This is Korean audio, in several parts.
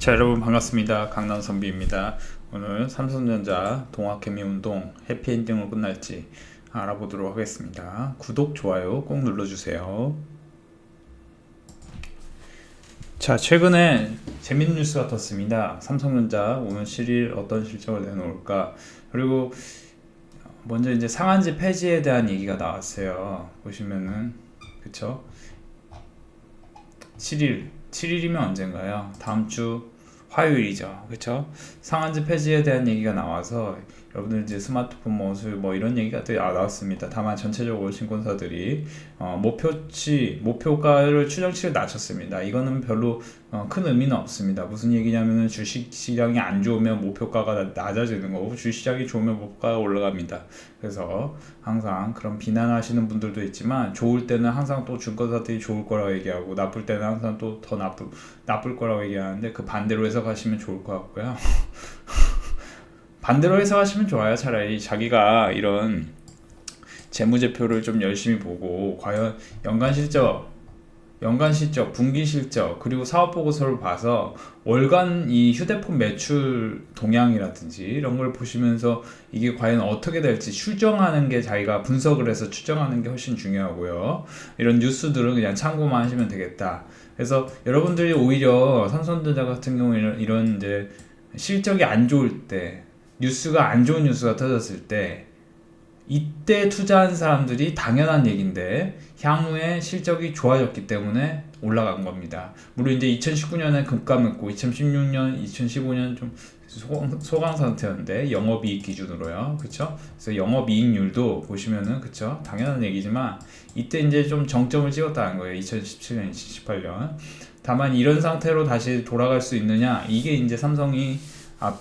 자 여러분 반갑습니다. 강남 선비입니다. 오늘 삼성전자 동학개미 운동 해피엔딩으로 끝날지 알아보도록 하겠습니다. 구독 좋아요 꼭 눌러주세요. 자 최근에 재밌는 뉴스가 떴습니다. 삼성전자 오늘 7일 어떤 실적을 내놓을까? 그리고 먼저 이제 상한제 폐지에 대한 얘기가 나왔어요. 보시면은 그쵸? 7일 7일이면 언젠가요? 다음 주 화요일이죠. 그쵸? 상한제 폐지에 대한 얘기가 나와서 여러분들 이제 스마트폰 모술 뭐 이런 얘기가 또 나왔습니다. 다만 전체적으로 신권사들이 어, 목표치 목표가를 추정치를 낮췄습니다. 이거는 별로 어, 큰 의미는 없습니다. 무슨 얘기냐면은 주식 시장이 안 좋으면 목표가가 낮아지는 거고 주식 시장이 좋으면 목표가가 올라갑니다. 그래서 항상 그런 비난하시는 분들도 있지만 좋을 때는 항상 또 증권사들이 좋을 거라고 얘기하고 나쁠 때는 항상 또 더 나쁠 나쁠 거라고 얘기하는데 그 반대로 해석하시면 좋을 것 같고요. 반대로 해석하시면 좋아요. 차라리 자기가 이런 재무제표를 좀 열심히 보고 과연 연간 실적, 연간 실적, 분기 실적 그리고 사업 보고서를 봐서 월간 이 휴대폰 매출 동향이라든지 이런 걸 보시면서 이게 과연 어떻게 될지 추정하는 게 자기가 분석을 해서 추정하는 게 훨씬 중요하고요. 이런 뉴스들은 그냥 참고만 하시면 되겠다. 그래서 여러분들이 오히려 삼성전자 같은 경우에는 이런 이제 실적이 안 좋을 때 뉴스가 안 좋은 뉴스가 터졌을 때 이때 투자한 사람들이 당연한 얘기인데 향후에 실적이 좋아졌기 때문에 올라간 겁니다. 물론 이제 2019년에 급감했고 2016년, 2015년 좀 소강, 상태였는데 영업이익 기준으로요, 그렇죠? 그래서 영업이익률도 보시면은 그렇죠, 당연한 얘기지만 이때 이제 좀 정점을 찍었다는 거예요, 2017년, 2018년. 다만 이런 상태로 다시 돌아갈 수 있느냐, 이게 이제 삼성이 앞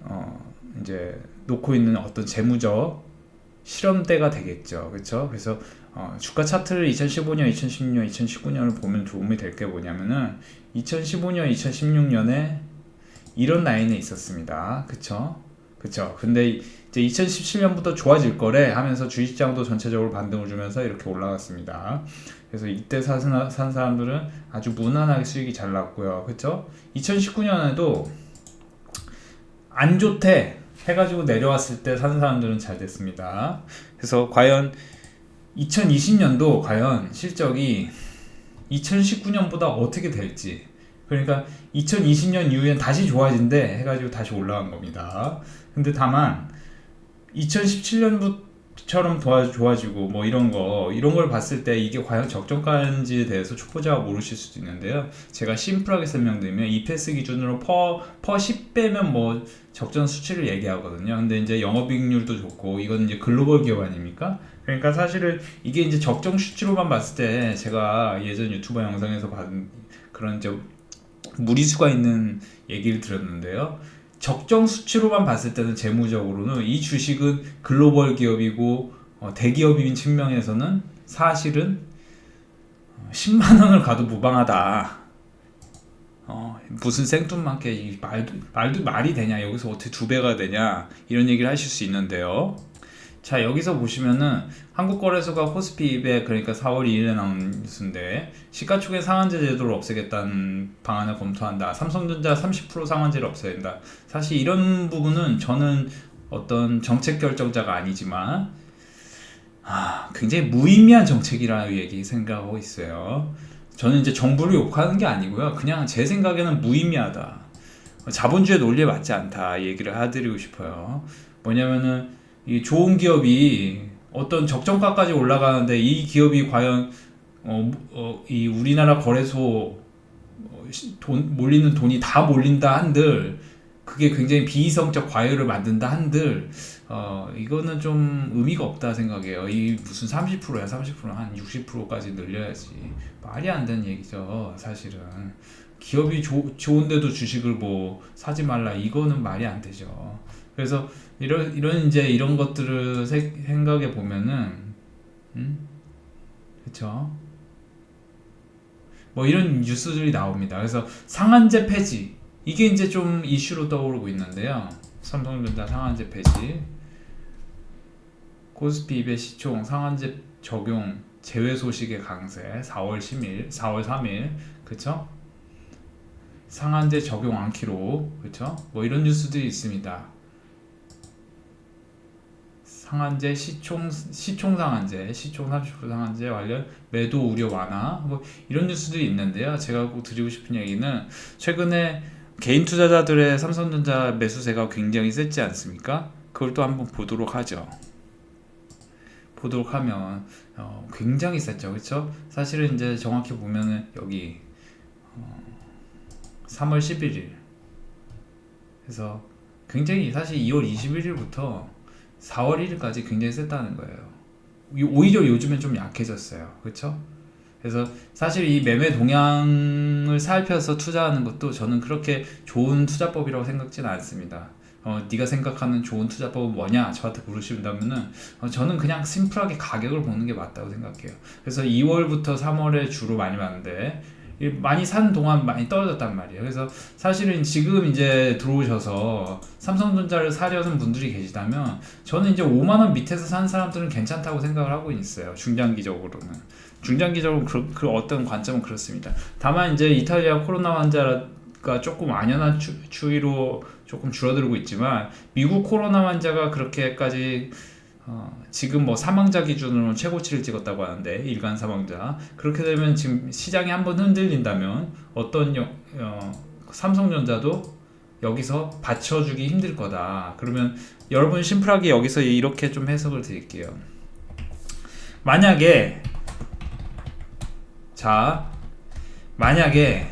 어, 이제 놓고 있는 어떤 재무적 실험대가 되겠죠. 그렇죠? 그래서 어, 주가 차트를 2015년, 2016년, 2019년을 보면 도움이 될 게 뭐냐면은 2015년, 2016년에 이런 라인에 있었습니다. 그쵸? 그쵸? 근데 이제 2017년부터 좋아질 거래 하면서 주식시장도 전체적으로 반등을 주면서 이렇게 올라갔습니다. 그래서 이때 산, 산 사람들은 아주 무난하게 수익이 잘 났고요. 그쵸? 2019년에도 안 좋대 해가지고 내려왔을 때산 사람들은 잘 됐습니다. 그래서 과연 2020년도 과연 실적이 2019년보다 어떻게 될지 그러니까 2020년 이후엔 다시 좋아진대 해가지고 다시 올라간 겁니다. 근데 다만 2017년부터 처럼 도와, 좋아지고 뭐 이런 거 이런 걸 봤을 때 이게 과연 적정가인지에 대해서 초보자가 모르실 수도 있는데요. 제가 심플하게 설명드리면 EPS 기준으로 퍼, 퍼 10배면 뭐 적정 수치를 얘기하거든요. 근데 이제 영업이익률도 좋고 이건 이제 글로벌 기업 아닙니까? 그러니까 사실은 이게 이제 적정 수치로만 봤을 때 제가 예전 유튜버 영상에서 받은 그런 이제 무리수가 있는 얘기를 들었는데요. 적정 수치로만 봤을 때는 재무적으로는 이 주식은 글로벌 기업이고 어, 대기업인 측면에서는 사실은 10만 원을 가도 무방하다. 어, 무슨 생뚱맞게 말도 말도 말이 되냐 여기서 어떻게 두 배가 되냐 이런 얘기를 하실 수 있는데요. 자 여기서 보시면은 한국거래소가 코스피 200 그러니까 4월 2일에 나온 뉴스인데 시가총액 상한제 제도를 없애겠다는 방안을 검토한다. 삼성전자 30% 상한제를 없애야. 사실 이런 부분은 저는 어떤 정책 결정자가 아니지만 아, 굉장히 무의미한 정책이라는 얘기 생각하고 있어요. 저는 이제 정부를 욕하는 게 아니고요. 그냥 제 생각에는 무의미하다. 자본주의 논리에 맞지 않다 얘기를 해드리고 싶어요. 뭐냐면은 이 좋은 기업이 어떤 적정가까지 올라가는데 이 기업이 과연 어, 어, 이 우리나라 거래소 어, 돈 몰리는 돈이 다 몰린다 한들 그게 굉장히 비이성적 과열을 만든다 한들 어 이거는 좀 의미가 없다 생각해요. 이 무슨 30%야 30%한 60%까지 늘려야지 말이 안 되는 얘기죠 사실은 기업이 조, 좋은데도 주식을 뭐 사지 말라 이거는 말이 안 되죠. 그래서 이런 이런 이제 이런 것들을 생각해 보면은 음? 그렇죠? 뭐 이런 뉴스들이 나옵니다. 그래서 상한제 폐지 이게 이제 좀 이슈로 떠오르고 있는데요. 삼성전자 상한제 폐지 코스피 200 시총 상한제 적용 제외 소식의 강세 4월 10일 4월 3일 그쵸? 상한제 적용 않기로 그렇죠? 뭐 이런 뉴스들이 있습니다. 상한제 시총 시총 상한제 시총 30% 상한제 관련 매도 우려 완화 뭐 이런 뉴스들이 있는데요. 제가 꼭 드리고 싶은 얘기는 최근에 개인 투자자들의 삼성전자 매수세가 굉장히 셌지 않습니까? 그걸 또 한번 보도록 하죠. 보도록 하면 어, 굉장히 셌죠, 그렇죠? 사실은 이제 정확히 보면은 여기 어, 3월 11일 그래서 굉장히 사실 2월 21일부터 4월 1일까지 굉장히 셌다는 거예요. 요- 오히려 요즘엔 좀 약해졌어요, 그렇죠? 그래서 사실 이 매매 동향을 살펴서 투자하는 것도 저는 그렇게 좋은 투자법이라고 생각지는 않습니다. 어, 네가 생각하는 좋은 투자법은 뭐냐? 저한테 물으신다면은 어, 저는 그냥 심플하게 가격을 보는 게 맞다고 생각해요. 그래서 2월부터 3월에 주로 많이 봤는데 이 많이 산 동안 많이 떨어졌단 말이에요. 그래서 사실은 지금 이제 들어오셔서 삼성전자를 사려는 분들이 계시다면 저는 이제 5만 원 밑에서 산 사람들은 괜찮다고 생각을 하고 있어요. 중장기적으로는. 중장기적으로 그, 그 어떤 관점은 그렇습니다. 다만 이제 이탈리아 코로나 환자가 조금 안연한 추, 추이로 조금 줄어들고 있지만 미국 코로나 환자가 그렇게까지 어, 지금 뭐 사망자 기준으로 최고치를 찍었다고 하는데 일간 사망자 그렇게 되면 지금 시장이 한번 흔들린다면 어떤 여, 어, 삼성전자도 여기서 받쳐주기 힘들 거다. 그러면 여러분 심플하게 여기서 이렇게 좀 해석을 드릴게요. 만약에 자 만약에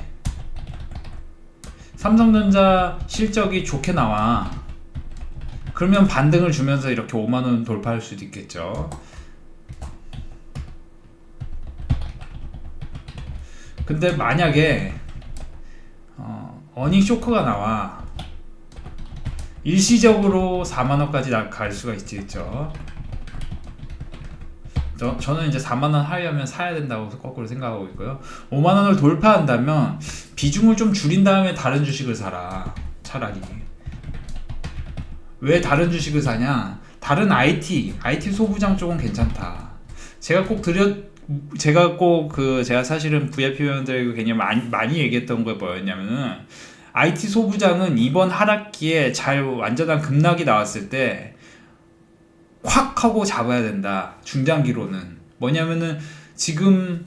삼성전자 실적이 좋게 나와 그러면 반등을 주면서 이렇게 5만 원 돌파할 수도 있겠죠. 근데 만약에 어, 어닝 쇼크가 나와 일시적으로 4만 원까지 나- 갈 수가 있겠죠. 저, 저는 이제 4만 원 하려면 사야 된다고 거꾸로 생각하고 있고요. 5만 원을 돌파한다면 비중을 좀 줄인 다음에 다른 주식을 사라. 차라리. 왜 다른 주식을 사냐? 다른 IT, IT 소부장 쪽은 괜찮다. 제가 꼭 드려 제가 꼭 그 제가 사실은 VIP 회원들에게 굉장히 많이 많이 얘기했던 게 뭐였냐면은 IT 소부장은 이번 하락기에 잘 완전한 급락이 나왔을 때 확 하고 잡아야 된다. 중장기로는 뭐냐면은 지금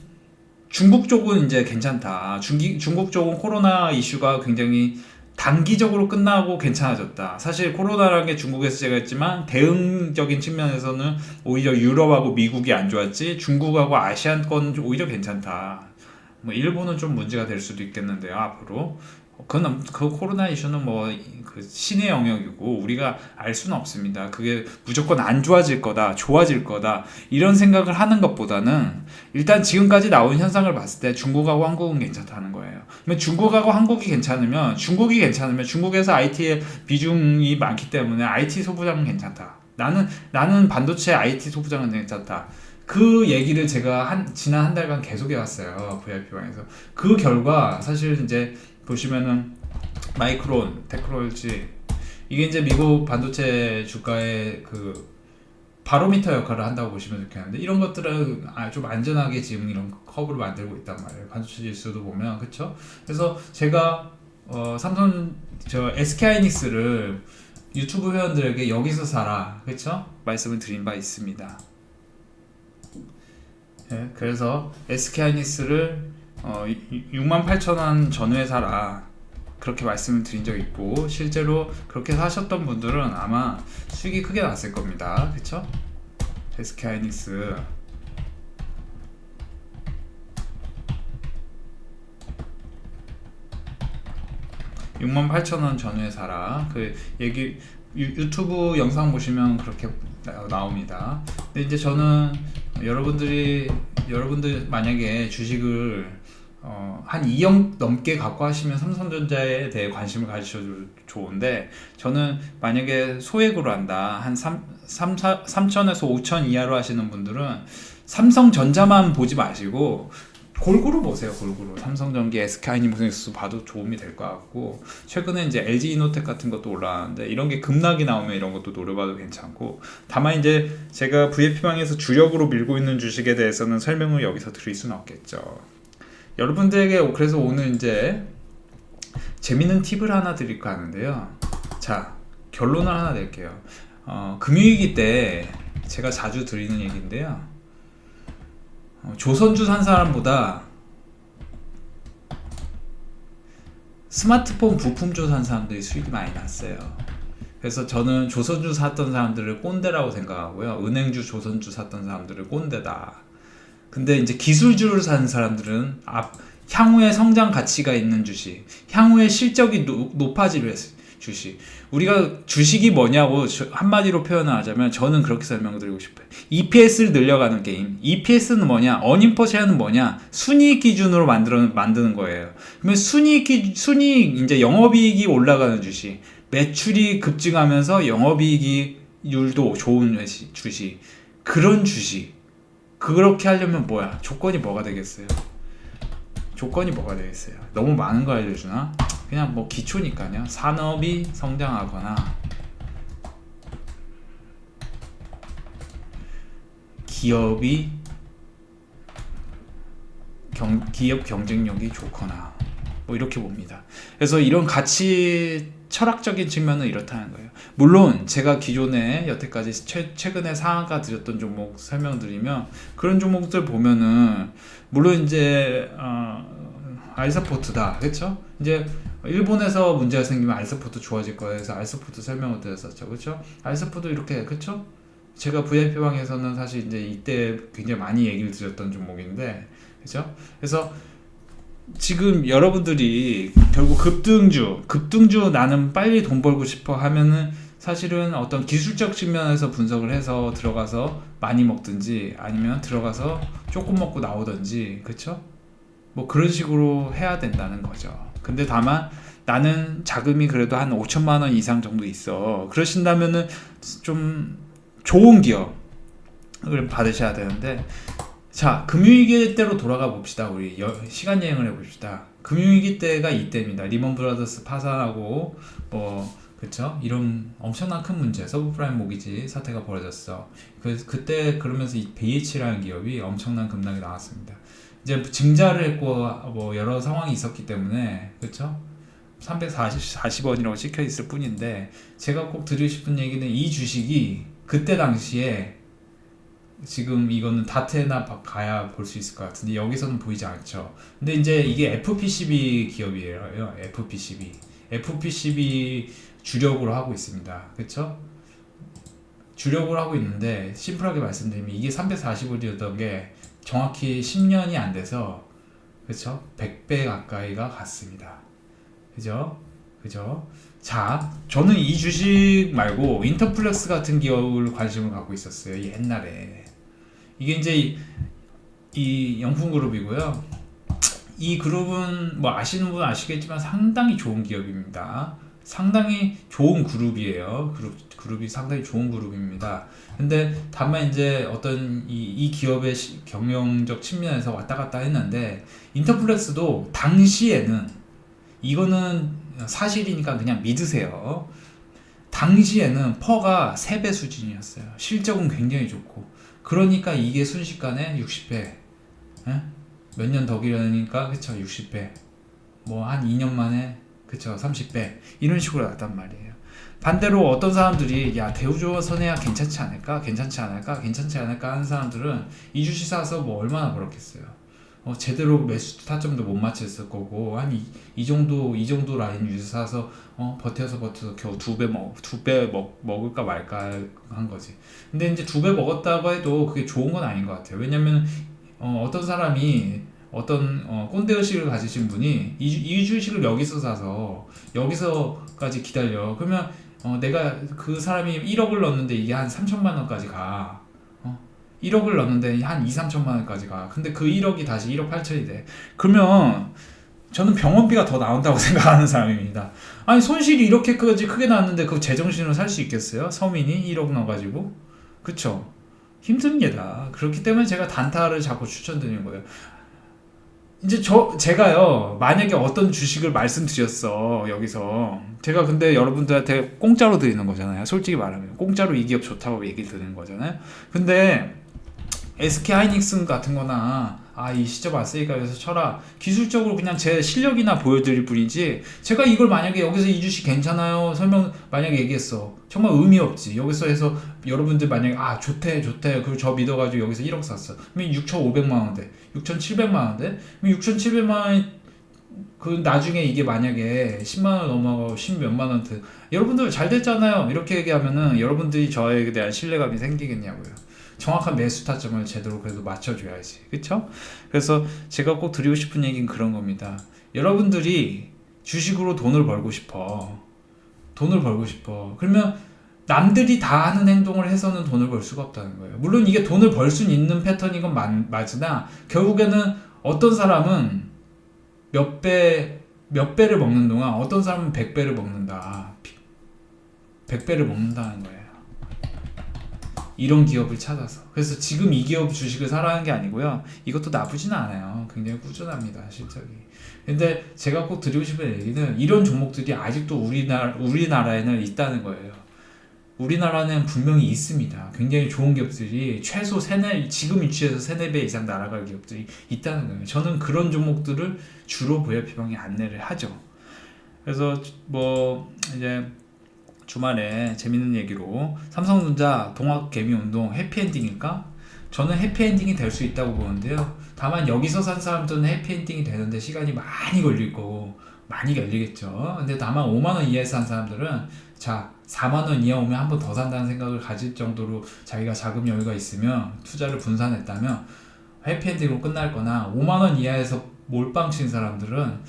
중국 쪽은 이제 괜찮다. 중기, 중국 쪽은 코로나 이슈가 굉장히 단기적으로 끝나고 괜찮아졌다. 사실 코로나라는 게 중국에서 제가 했지만 대응적인 측면에서는 오히려 유럽하고 미국이 안 좋았지 중국하고 아시안권 오히려 괜찮다. 뭐 일본은 좀 문제가 될 수도 있겠는데요 앞으로. 그건 그 코로나 이슈는 뭐 그 신의 영역이고 우리가 알 수는 없습니다. 그게 무조건 안 좋아질 거다, 좋아질 거다 이런 생각을 하는 것보다는 일단 지금까지 나온 현상을 봤을 때 중국하고 한국은 괜찮다는 거예요. 중국하고 한국이 괜찮으면 중국이 괜찮으면 중국에서 IT의 비중이 많기 때문에 IT 소부장은 괜찮다. 나는 나는 반도체 IT 소부장은 괜찮다. 그 얘기를 제가 한 지난 한 달간 계속 해왔어요 VIP 방에서 그 결과 사실 이제 보시면은 마이크론, 테크놀지 이게 이제 미국 반도체 주가의 그 바로미터 역할을 한다고 보시면 좋겠는데 이런 것들은 아, 좀 안전하게 지금 이런 커브를 만들고 있단 말이에요. 반도체 지수도 보면 그렇죠. 그래서 제가 어, 삼성 저 SK하이닉스를 유튜브 회원들에게 여기서 사라 그렇죠? 말씀을 드린 바 있습니다. 예, 그래서 SK하이닉스를 어, 68,000원 전후에 사라 그렇게 말씀을 드린 적 있고 실제로 그렇게 사셨던 분들은 아마 수익이 크게 났을 겁니다. 그쵸? SK하이닉스 68,000원 전후에 사라 그 얘기 유, 유튜브 영상 보시면 그렇게 나- 나옵니다. 근데 이제 저는 여러분들이 여러분들 만약에 주식을 어, 한 2억 넘게 갖고 하시면 삼성전자에 대해 관심을 가지셔도 좋은데 저는 만약에 소액으로 한다 한 3, 3, 4, 3천에서 5천 이하로 하시는 분들은 삼성전자만 보지 마시고 골고루 보세요 골고루. 삼성전기 SK하이닉스 봐도 도움이 될 것 같고 최근에 이제 LG 이노텍 같은 것도 올라왔는데 이런 게 급락이 나오면 이런 것도 노려봐도 괜찮고 다만 이제 제가 VIP방에서 주력으로 밀고 있는 주식에 대해서는 설명을 여기서 드릴 수는 없겠죠 여러분들에게 그래서 오늘 이제 재밌는 팁을 하나 드릴까 하는데요. 자, 결론을 하나 낼게요. 어, 금융위기 때 제가 자주 드리는 얘기인데요. 어, 조선주 산 사람보다 스마트폰 부품주 산 사람들이 수익이 많이 났어요. 그래서 저는 조선주 샀던 사람들을 꼰대라고 생각하고요. 은행주, 조선주 샀던 사람들을 꼰대다. 근데 이제 기술주를 사는 사람들은 앞, 향후에 성장 가치가 있는 주식, 향후에 실적이 노, 높아질 주식. 우리가 주식이 뭐냐고 저- 한마디로 표현을 하자면 저는 그렇게 설명드리고 싶어요. EPS를 늘려가는 게임. EPS는 뭐냐? 어닝퍼시아는 뭐냐? 순이익 기준으로 만들어 만드는 거예요. 그러면 순이익 기, 순이익 이제 영업이익이 올라가는 주식, 매출이 급증하면서 영업이익률도 좋은 회시- 주식, 그런 주식. 그렇게 하려면 뭐야? 조건이 뭐가 되겠어요? 조건이 뭐가 되겠어요? 너무 많은 거 알려주나? 그냥 뭐 기초니까요. 산업이 성장하거나 기업이 경, 기업 경쟁력이 좋거나 뭐 이렇게 봅니다. 그래서 이런 가치 철학적인 측면은 이렇다는 거예요. 물론 제가 기존에 여태까지 최, 최근에 상한가 드렸던 종목 설명드리면 그런 종목들 보면은 물론 이제 어, 알사포트다 그렇죠? 이제 일본에서 문제가 생기면 알사포트 좋아질 거예요. 그래서 알사포트 설명을 드렸었죠. 그렇죠? 알사포트 이렇게 그렇죠? 제가 VIP 방에서는 사실 이제 이때 굉장히 많이 얘기를 드렸던 종목인데 그렇죠? 그래서 지금 여러분들이 결국 급등주, 급등주 나는 빨리 돈 벌고 싶어 하면은 사실은 어떤 기술적 측면에서 분석을 해서 들어가서 많이 먹든지 아니면 들어가서 조금 먹고 나오든지 그쵸? 뭐 그런 식으로 해야 된다는 거죠. 근데 다만 나는 자금이 그래도 한 5천만 원 이상 정도 있어. 그러신다면은 좀 좋은 기업을 받으셔야 되는데 자, 금융위기 때로 돌아가 봅시다. 우리 여- 시간 여행을 해봅시다. 금융위기 때가 이때입니다. 리먼 브라더스 파산하고 뭐 그쵸? 이런 엄청난 큰 문제, 서브프라임 모기지 사태가 벌어졌어. 그 그때 그러면서 이 BH라는 기업이 엄청난 급락이 나왔습니다. 이제 증자를 했고 뭐 여러 상황이 있었기 때문에 그쵸? 340원이라고 찍혀 있을 뿐인데 제가 꼭 드리고 싶은 얘기는 이 주식이 그때 당시에 지금 이거는 다트에나 바- 가야 볼 수 있을 것 같은데 여기서는 보이지 않죠. 근데 이제 이게 FPCB 기업이에요. FPCB. FPCB 주력으로 하고 있습니다. 그렇죠? 주력으로 하고 있는데 심플하게 말씀드리면 이게 340원이었던 게 정확히 10년이 안 돼서 그렇죠? 100배 가까이가 갔습니다. 그죠? 그죠? 자, 저는 이 주식 말고 인터플렉스 같은 기업을 관심을 갖고 있었어요. 옛날에. 이게 이제 이, 이 영품 그룹이고요. 이 그룹은 뭐 아시는 분 아시겠지만 상당히 좋은 기업입니다. 상당히 좋은 그룹이에요. 그룹 그룹이 상당히 좋은 그룹입니다. 근데 다만 이제 어떤 이, 이 기업의 시- 경영적 측면에서 왔다 갔다 했는데 인터플렉스도 당시에는 이거는 사실이니까 그냥 믿으세요. 당시에는 퍼가 3배 수준이었어요. 실적은 굉장히 좋고. 그러니까 이게 순식간에 60배. 몇 년더 기다리니까 그쵸 60배. 뭐 한 2년 만에 그쵸 30배. 이런 식으로 났단 말이에요. 반대로 어떤 사람들이 야 대우조선해야 괜찮지 않을까? 괜찮지 않을까? 괜찮지 않을까? 하는 사람들은 이 주식 사서 뭐 얼마나 벌었겠어요. 어, 제대로 매수 타점도 못 맞췄을 거고 한이 정도 이 정도 라인 유지 사서 어, 버텨서 버텨서 겨우 두 배 먹 두 배 먹 먹을까 말까 한 거지. 근데 이제 두 배 먹었다고 해도 그게 좋은 건 아닌 것 같아요. 왜냐면 어, 어떤 사람이 어떤 어, 꼰대 의식을 가지신 분이 이, 주- 이 주식을 여기서 사서 여기서까지 기다려. 그러면 어, 내가 그 사람이 1억을 넣었는데 이게 한 3천만 원까지 가. 어, 1억을 넣었는데 한 2, 3천만 원까지 가. 근데 그 1억이 다시 1억 8천이 돼. 그러면 저는 병원비가 더 나온다고 생각하는 사람입니다. 아니 손실이 이렇게까지 크게 나왔는데 그 제정신으로 살 수 있겠어요? 서민이 1억 넣어가지고 그쵸? 힘듭니다. 그렇기 때문에 제가 단타를 자꾸 추천드리는 거예요. 이제 저 제가요 만약에 어떤 주식을 말씀드렸어 여기서 제가 근데 여러분들한테 공짜로 드리는 거잖아요. 솔직히 말하면 공짜로 이 기업 좋다고 얘기 드리는 거잖아요. 근데 SK 하이닉스 같은 거나 아 이 시점 왔으니까 여기서 쳐라. 기술적으로 그냥 제 실력이나 보여드릴 뿐이지 제가 이걸 만약에 여기서 이 주식 괜찮아요? 설명 만약에 얘기했어. 정말 의미 없지. 여기서 해서 여러분들 만약에 아 좋대 좋대. 그리고 저 믿어가지고 여기서 1억 샀어. 그러면 6,500만 원대. 6,700만 원대? 그럼 6,700만 원그 나중에 이게 만약에 10만 원 넘어가고 10 몇만 원 드, 여러분들 잘 됐잖아요. 이렇게 얘기하면은 여러분들이 저에 대한 신뢰감이 생기겠냐고요 정확한 매수 타점을 제대로 그래도 맞춰줘야지 그쵸? 그래서 제가 꼭 드리고 싶은 얘기는 그런 겁니다 여러분들이 주식으로 돈을 벌고 싶어 돈을 벌고 싶어 그러면 남들이 다 하는 행동을 해서는 돈을 벌 수가 없다는 거예요 물론 이게 돈을 벌 수 있는 패턴인 건 맞, 맞으나 결국에는 어떤 사람은 몇 배, 몇 배를 먹는 동안 어떤 사람은 백 배를 먹는다. 백 배를 먹는다는 거예요. 이런 기업을 찾아서. 그래서 지금 이 기업 주식을 사라는 게 아니고요. 이것도 나쁘진 않아요. 굉장히 꾸준합니다. 실적이. 근데 제가 꼭 드리고 싶은 얘기는 이런 종목들이 아직도 우리나라, 우리나라에는 있다는 거예요. 우리나라는 분명히 있습니다. 굉장히 좋은 기업들이 최소 세네 지금 위치에서 세네 배 이상 날아갈 기업들이 있다는 거예요. 저는 그런 종목들을 주로 VIP방에 안내를 하죠. 그래서 뭐 이제 주말에 재밌는 얘기로 삼성전자 동학개미운동 해피엔딩일까? 저는 해피엔딩이 될 수 있다고 보는데요. 다만 여기서 산 사람들은 해피엔딩이 되는데 시간이 많이 걸릴 거고 많이 걸리겠죠. 근데 다만 5만 원 이하에서 산 사람들은 자 4만 원 이하 오면 한 번 더 산다는 생각을 가질 정도로 자기가 자금 여유가 있으면 투자를 분산했다면 해피엔딩으로 끝날 거나 5만 원 이하에서 몰빵 친 사람들은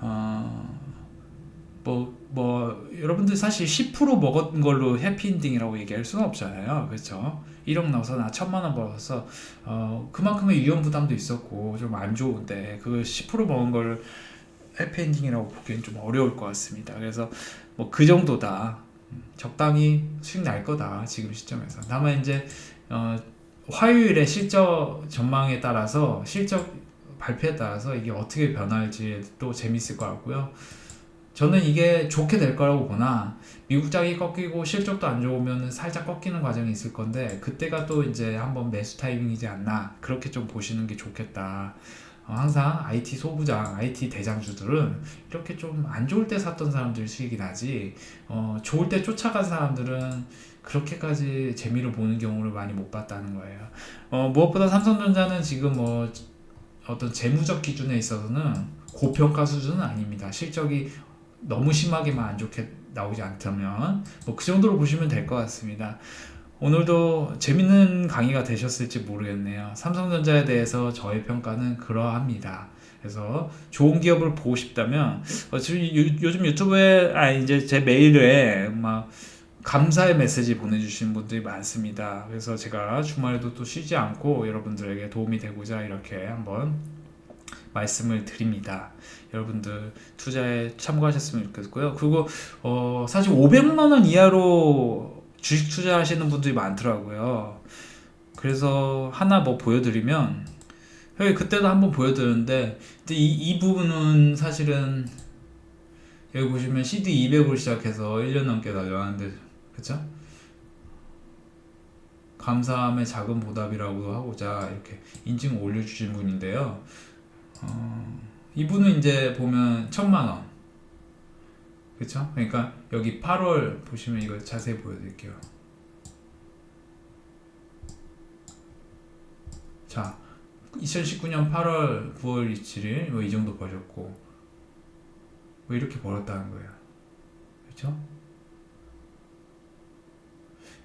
어, 뭐, 뭐, 여러분들 사실 10% 먹은 걸로 해피엔딩이라고 얘기할 수는 없잖아요. 그렇죠? 1억 나와서 나 천만 원 벌어서, 어, 그만큼의 위험 부담도 있었고, 좀 안 좋은데, 그 10% 먹은 걸 해피엔딩이라고 보기엔 좀 어려울 것 같습니다. 그래서 뭐 그 정도다. 적당히 수익 날 거다. 지금 시점에서. 다만 이제, 어, 화요일에 실적 전망에 따라서 실적 발표에 따라서 이게 어떻게 변할지 또 재밌을 것 같고요. 저는 이게 좋게 될 거라고 보나 미국장이 꺾이고 실적도 안 좋으면 살짝 꺾이는 과정이 있을 건데 그때가 또 이제 한번 매수 타이밍이지 않나 그렇게 좀 보시는 게 좋겠다. 어, 항상 IT 소부장, IT 대장주들은 이렇게 좀 안 좋을 때 샀던 사람들이 수익이 나지 어, 좋을 때 쫓아간 사람들은 그렇게까지 재미를 보는 경우를 많이 못 봤다는 거예요. 어, 무엇보다 삼성전자는 지금 뭐 어떤 재무적 기준에 있어서는 고평가 수준은 아닙니다. 실적이 너무 심하게만 안 좋게 나오지 않다면 뭐 그 정도로 보시면 될 것 같습니다. 오늘도 재밌는 강의가 되셨을지 모르겠네요. 삼성전자에 대해서 저의 평가는 그러합니다. 그래서 좋은 기업을 보고 싶다면 어, 지금 유, 요즘 유튜브에 아 이제 제 메일에 막 감사의 메시지 보내주시는 분들이 많습니다. 그래서 제가 주말에도 또 쉬지 않고 여러분들에게 도움이 되고자 이렇게 한번 말씀을 드립니다. 여러분들 투자에 참고하셨으면 좋겠고요. 그리고 어, 사실 500만 원 이하로 주식 투자하시는 분들이 많더라고요. 그래서 하나 뭐 보여드리면 여기 그때도 한번 보여드렸는데 이, 이 부분은 사실은 여기 보시면 CD 200으로 시작해서 1년 넘게 달려왔는데 그쵸? 감사함의 작은 보답이라고 하고자 이렇게 인증 올려주신 분인데요. 어, 이분은 이제 보면 천만 원. 그쵸? 그러니까 여기 8월 보시면 이거 자세히 보여드릴게요. 자, 2019년 8월 9월 27일 뭐 이 정도 버셨고 뭐 이렇게 벌었다는 거예요. 그렇죠?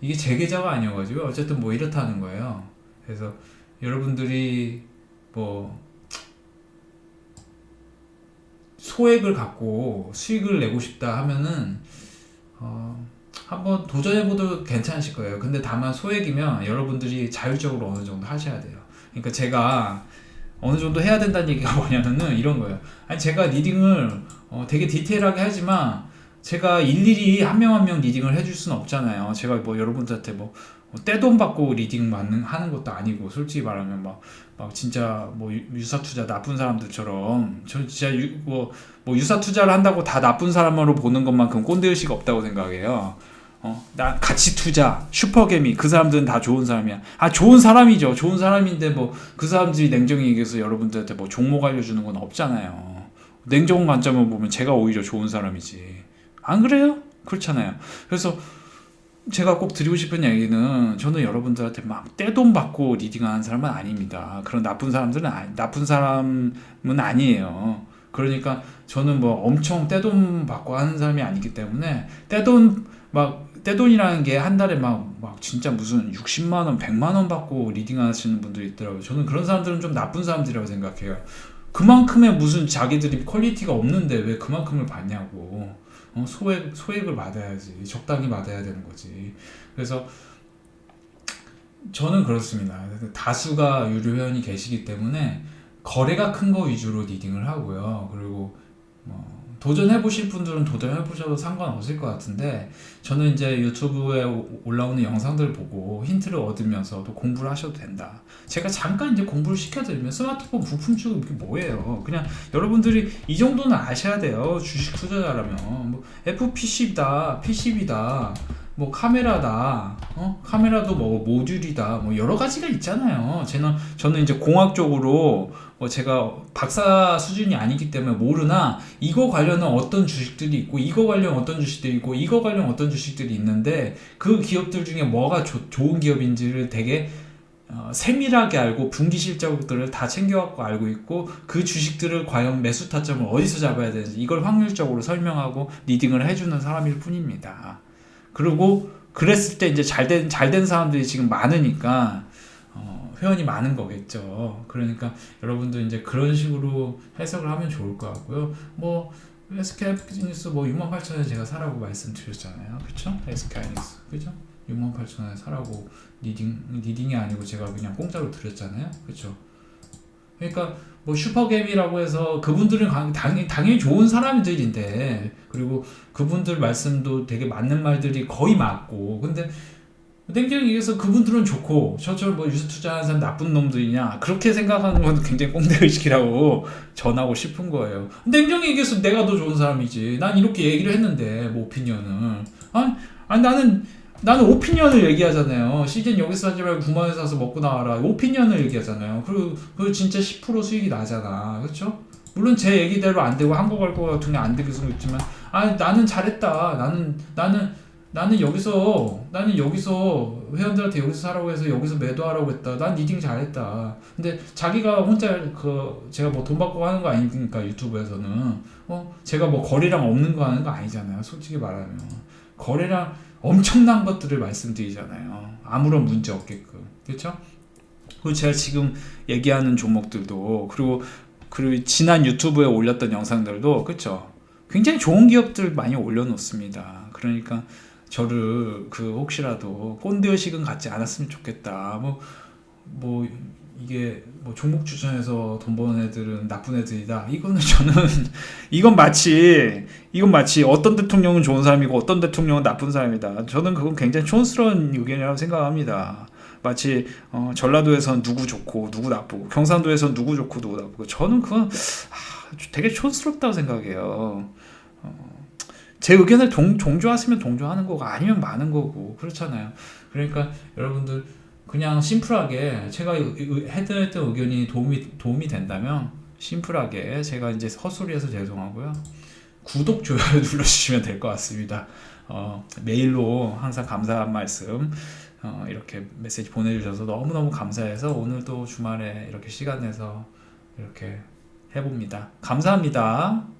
이게 제 계좌가 아니어가지고 어쨌든 뭐 이렇다는 거예요. 그래서 여러분들이 뭐 소액을 갖고 수익을 내고 싶다 하면은 어, 한번 도전해봐도 괜찮으실 거예요. 근데 다만 소액이면 여러분들이 자율적으로 어느 정도 하셔야 돼요. 그러니까 제가 어느 정도 해야 된다는 얘기가 뭐냐면은 이런 거예요. 아니 제가 리딩을 어, 되게 디테일하게 하지만 제가 일일이 한 명 한 명 리딩을 해줄 수는 없잖아요. 제가 뭐 여러분들한테 뭐 떼돈 받고 리딩 맞는 하는 것도 아니고 솔직히 말하면 막, 막 진짜 뭐 유- 유사 투자 나쁜 사람들처럼 저 진짜 유, 뭐, 뭐 유사 투자를 한다고 다 나쁜 사람으로 보는 것만큼 꼰대 의식 없다고 생각해요. 어, 나 가치 투자, 슈퍼개미 그 사람들은 다 좋은 사람이야. 아 좋은 사람이죠. 좋은 사람인데 뭐 그 사람들이 냉정히 얘기해서 여러분들한테 뭐 종목 알려주는 건 없잖아요. 냉정 관점을 보면 제가 오히려 좋은 사람이지. 안 그래요? 그렇잖아요. 그래서 제가 꼭 드리고 싶은 얘기는 저는 여러분들한테 막 떼돈 받고 리딩하는 사람은 아닙니다. 그런 나쁜 사람들은 아니, 나쁜 사람은 아니에요. 그러니까 저는 뭐 엄청 떼돈 받고 하는 사람이 아니기 때문에 떼돈 막 떼돈이라는 게 한 달에 막, 막 진짜 무슨 60만 원, 100만 원 받고 리딩 하시는 분들이 있더라고요. 저는 그런 사람들은 좀 나쁜 사람들이라고 생각해요. 그만큼의 무슨 자기들이 퀄리티가 없는데 왜 그만큼을 받냐고. 어, 소액, 소액을 받아야지. 적당히 받아야 되는 거지. 그래서 저는 그렇습니다. 다수가 유료 회원이 계시기 때문에 거래가 큰 거 위주로 리딩을 하고요. 그리고 뭐 도전해 보실 분들은 도전해 보셔도 상관없을 것 같은데 저는 이제 유튜브에 오- 올라오는 영상들 보고 힌트를 얻으면서 또 공부를 하셔도 된다. 제가 잠깐 이제 공부를 시켜드리면 스마트폰 부품 취급 이게 뭐예요? 그냥 여러분들이 이 정도는 아셔야 돼요. 주식 투자자라면 뭐 FPC다, PCB다. 뭐 카메라다, 어 카메라도 뭐 모듈이다, 뭐 여러 가지가 있잖아요. 저는 저는 이제 공학적으로 뭐 제가 박사 수준이 아니기 때문에 모르나 이거 관련한 어떤 주식들이 있고 이거 관련 어떤 주식들이 있고 이거 관련 어떤 주식들이 있는데 그 기업들 중에 뭐가 조- 좋은 기업인지를 되게 어, 세밀하게 알고 분기 실적들을 다 챙겨갖고 알고 있고 그 주식들을 과연 매수 타점을 어디서 잡아야 되는지 이걸 확률적으로 설명하고 리딩을 해주는 사람일 뿐입니다. 그리고 그랬을 때 이제 잘된 잘된 사람들이 지금 많으니까 어, 회원이 많은 거겠죠. 그러니까 여러분도 이제 그런 식으로 해석을 하면 좋을 것 같고요. 뭐 SK 뉴스 뭐 6만 8천에 제가 사라고 말씀드렸잖아요. 그렇죠? SK 뉴스 그죠? 6만 8천에 사라고 리딩 리딩이 아니고 제가 그냥 공짜로 드렸잖아요. 그렇죠? 그러니까 뭐 슈퍼겜이라고 해서 그분들은 강- 당연히, 당연히 좋은 사람들인데 그리고 그분들 말씀도 되게 맞는 말들이 거의 맞고. 근데 냉정히 얘기해서 그분들은 좋고 저처럼 뭐 유수 투자하는 사람 나쁜 놈들이냐 그렇게 생각하는 건 굉장히 꼰대 의식이라고 전하고 싶은 거예요. 냉정히 얘기해서 내가 더 좋은 사람이지. 난 이렇게 얘기를 했는데 뭐 오피니언을 아니, 아니 나는 나는 오피니언을 얘기하잖아요. 시즌 여기서 하지 말고 9만원 사서 먹고 나와라. 오피니언을 얘기하잖아요. 그리고 그 진짜 10% 수익이 나잖아. 그렇죠? 물론 제 얘기대로 안 되고 한국 갈거 같은 게 안 되길 수도 있지만. 아 나는 잘했다. 나는 나는 나는 여기서 나는 여기서 회원들한테 여기서 사라고 해서 여기서 매도하라고 했다. 난 리딩 잘했다. 근데 자기가 혼자 그 제가 뭐 돈 받고 하는 거 아니니까 유튜브에서는. 어? 제가 뭐 거래량 없는 거 하는 거 아니잖아요. 솔직히 말하면. 거래량 엄청난 것들을 말씀드리잖아요 아무런 문제 없게끔 그렇죠 그리고 제가 지금 얘기하는 종목들도 그리고 그리고 지난 유튜브에 올렸던 영상들도 그렇죠 굉장히 좋은 기업들 많이 올려놓습니다. 그러니까 저를 그 혹시라도 꼰대 의식은 갖지 않았으면 좋겠다. 뭐뭐 이게 뭐 종목 추천해서 돈 버는 애들은 나쁜 애들이다. 이거는 저는 이건 마치 이건 마치 어떤 대통령은 좋은 사람이고 어떤 대통령은 나쁜 사람이다. 저는 그건 굉장히 촌스러운 의견이라고 생각합니다. 마치 어, 전라도에선 누구 좋고 누구 나쁘고 경상도에선 누구 좋고 누구 나쁘고 저는 그건 아, 되게 촌스럽다고 생각해요. 어, 제 의견을 동, 종조하시면 동조하는 거고 아니면 많은 거고 그렇잖아요. 그러니까 여러분들 그냥 심플하게 제가 해드렸던 의견이 도움이 도움이 된다면 심플하게 제가 이제 헛소리해서 죄송하고요. 구독 좋아요 눌러주시면 될 것 같습니다. 어, 메일로 항상 감사한 말씀 어, 이렇게 메시지 보내주셔서 너무너무 감사해서 오늘도 주말에 이렇게 시간 내서 이렇게 해봅니다. 감사합니다.